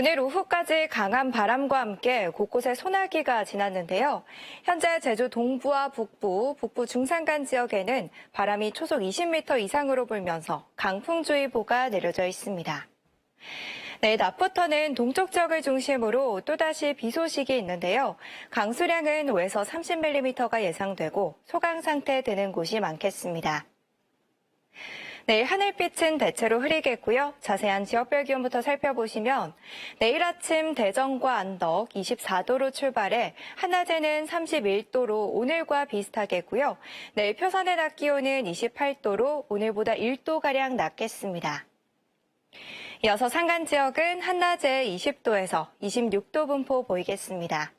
오늘 오후까지 강한 바람과 함께 곳곳에 소나기가 지났는데요. 현재 제주 동부와 북부, 북부 중산간 지역에는 바람이 초속 20m 이상으로 불면서 강풍주의보가 내려져 있습니다. 네, 낮부터는 동쪽 지역을 중심으로 또다시 비 소식이 있는데요. 강수량은 5에서 30mm가 예상되고 소강 상태 되는 곳이 많겠습니다. 내일 하늘빛은 대체로 흐리겠고요. 자세한 지역별 기온부터 살펴보시면 내일 아침 대전과 안덕 24도로 출발해 한낮에는 31도로 오늘과 비슷하겠고요. 내일 표선의 낮 기온은 28도로 오늘보다 1도가량 낮겠습니다. 이어서 산간 지역은 한낮에 20도에서 26도 분포 보이겠습니다.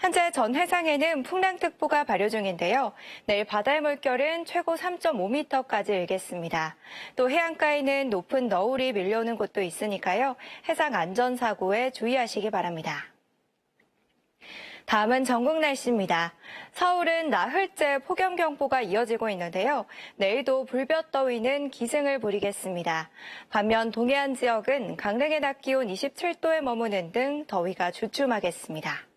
현재 전 해상에는 풍랑특보가 발효 중인데요. 내일 바다의 물결은 최고 3.5m까지 일겠습니다. 또 해안가에는 높은 너울이 밀려오는 곳도 있으니까요. 해상 안전사고에 주의하시기 바랍니다. 다음은 전국 날씨입니다. 서울은 나흘째 폭염경보가 이어지고 있는데요. 내일도 불볕더위는 기승을 부리겠습니다. 반면 동해안 지역은 강릉의 낮 기온 27도에 머무는 등 더위가 주춤하겠습니다.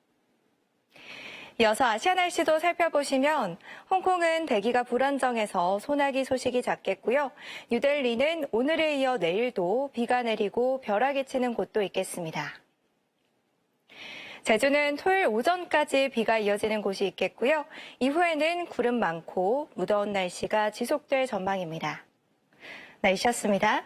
이어서 아시아 날씨도 살펴보시면 홍콩은 대기가 불안정해서 소나기 소식이 잦겠고요. 뉴델리는 오늘에 이어 내일도 비가 내리고 벼락이 치는 곳도 있겠습니다. 제주는 토요일 오전까지 비가 이어지는 곳이 있겠고요. 이후에는 구름 많고 무더운 날씨가 지속될 전망입니다. 날씨였습니다.